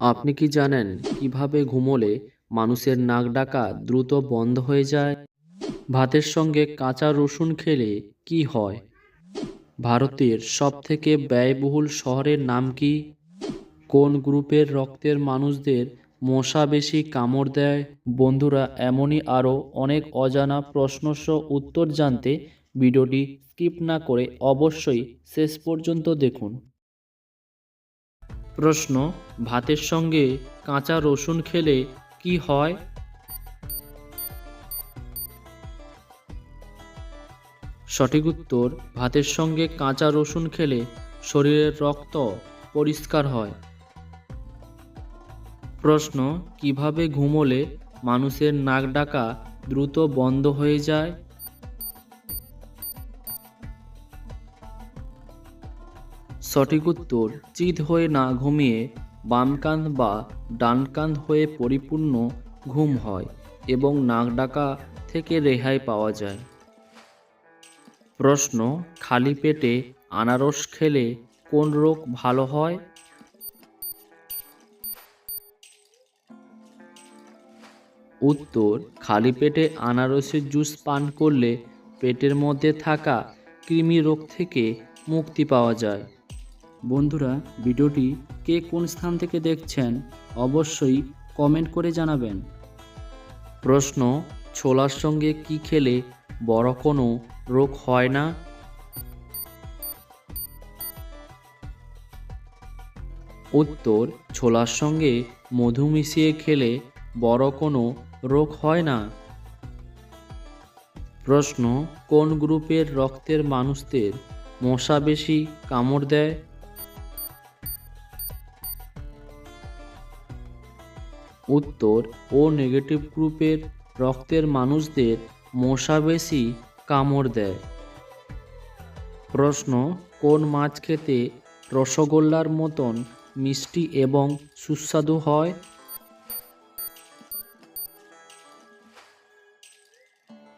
আপনি কি জানেন কীভাবে ঘুমোলে মানুষের নাক ডাকা দ্রুত বন্ধ হয়ে যায়? ভাতের সঙ্গে কাঁচা রসুন খেলে কি হয়? ভারতের সবথেকে ব্যয়বহুল শহরের নাম কি? কোন গ্রুপের রক্তের মানুষদের মশা বেশি কামড় দেয়? বন্ধুরা, এমনই আরও অনেক অজানা প্রশ্নসহ উত্তর জানতে ভিডিওটি স্কিপ না করে অবশ্যই শেষ পর্যন্ত দেখুন। প্রশ্ন, ভাতের সঙ্গে কাঁচা রসুন খেলে কি হয়? সঠিক উত্তর, ভাতের সঙ্গে কাঁচা রসুন খেলে শরীরের রক্ত পরিষ্কার হয়। প্রশ্ন, কীভাবে ঘুমোলে মানুষের নাক ডাকা দ্রুত বন্ধ হয়ে যায়? সঠিক উত্তর চিত হয়ে না ঘুমিয়ে বাম কাঁধ বা ডান কাঁধ হয়ে পরিপূর্ণ ঘুম হয় এবং নাক ডাকা থেকে রেহাই পাওয়া যায়। প্রশ্ন, খালি পেটে আনারস খেলে কোন রোগ ভালো হয়? উত্তর, খালি পেটে আনারসের জুস পান করলে পেটের মধ্যে থাকা কৃমি রোগ থেকে মুক্তি পাওয়া যায়। বন্ধুরা, ভিডিওটি কে কোন স্থান থেকে দেখছেন অবশ্যই কমেন্ট করে জানাবেন। প্রশ্ন, ছোলার সঙ্গে কি খেলে বড় কোনো রোগ হয় না? উত্তর, ছোলার সঙ্গে মধু মিশিয়ে খেলে বড় কোনো রোগ হয় না। প্রশ্ন, কোন গ্রুপের রক্তের মানুষদের মশা বেশি কামড় দেয়? উত্তর ও নেগেটিভ গ্রুপের রক্তের মানুষদের মশা বেশি কামড় দেয়। প্রশ্ন, কোন মাছ খেতে রসগোল্লার মতন মিষ্টি এবং সুস্বাদু হয়?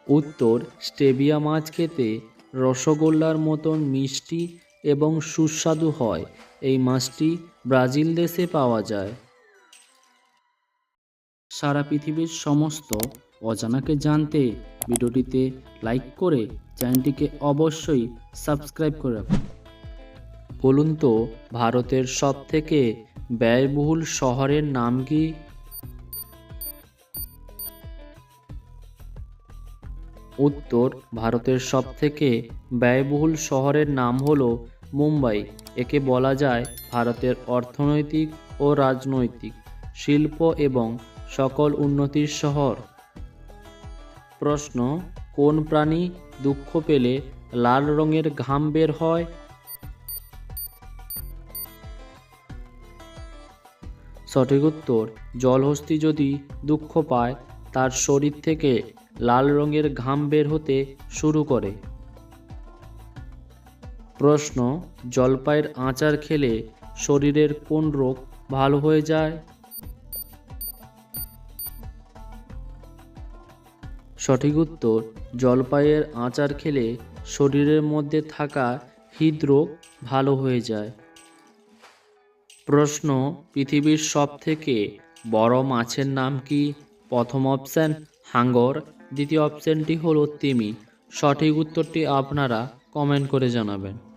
উত্তর, স্টেবিয়া মাছ খেতে রসগোল্লার মতন মিষ্টি এবং সুস্বাদু হয়। এই মাছটি ব্রাজিল দেশে পাওয়া যায়। সারা পৃথিবীর সমস্ত অজানাকে জানতে ভিডিওটিতে লাইক করে চ্যানেলটিকে অবশ্যই সাবস্ক্রাইব করে রাখুন। বলুন তো, ভারতের সব থেকে ব্যয়বহুল শহরের নাম কি? উত্তর, ভারতের সব থেকে ব্যয়বহুল শহরের নাম হল মুম্বাই। একে বলা যায় ভারতের অর্থনৈতিক ও রাজনৈতিক। শিল্প এবং সকল উন্নতির শহর। প্রশ্ন, কোন প্রাণী দুঃখ পেলে লাল রঙের ঘাম বের হয়? সঠিক উত্তর, জলহস্তি যদি দুঃখ পায়, তার শরীর থেকে লাল রঙের ঘাম বের হতে শুরু করে। প্রশ্ন, জলপাইয়ের আচার খেলে শরীরের কোন রোগ ভালো হয়ে যায়? সঠিক উত্তর, জলপাইয়ের আচার খেলে শরীরের মধ্যে থাকা হৃদরোগ ভালো হয়ে যায়। প্রশ্ন, পৃথিবীর সব থেকে বড় মাছের নাম কি? প্রথম অপশান, হাঙ্গর। দ্বিতীয় অপশানটি হলো তিমি। সঠিক উত্তরটি আপনারা কমেন্ট করে জানাবেন।